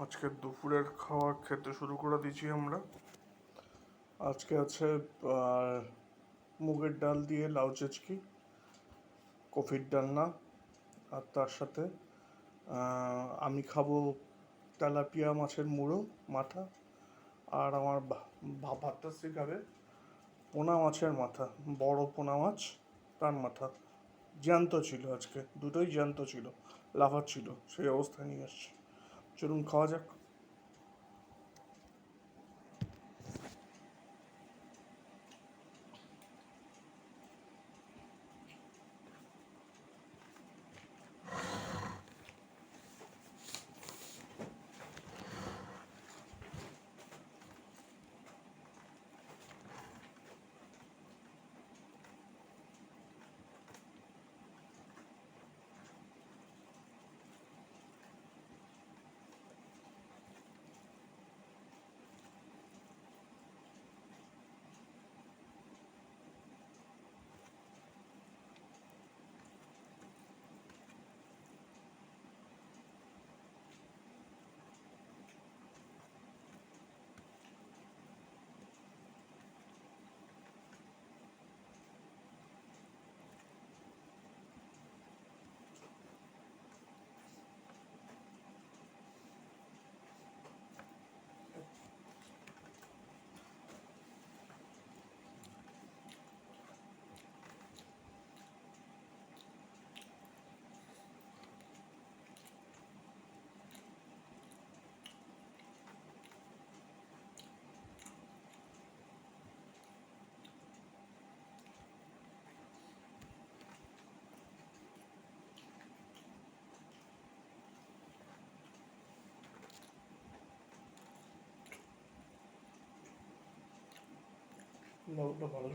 আজকে দুপুরের খাওয়া খেতে শুরু করে দিয়েছি আমরা। আজকে আছে মুগের ডাল দিয়ে লাউ চেচকি, কফির ডালনা, আর তার সাথে আমি খাব তেলাপিয়া মাছের মুড়ো মাথা আর আমার ভাতটা খাবে পোনা মাছের মাথা, বড় পোনা মাছ, তার মাথা। জ্যান্ত ছিল আজকে, দুটোই জ্যান্ত ছিল লাফার ছিল সেই অবস্থায় নিয়ে আসছে। চলুন খাওয়া যাক লাউটা ভালো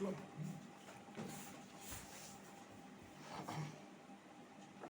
club.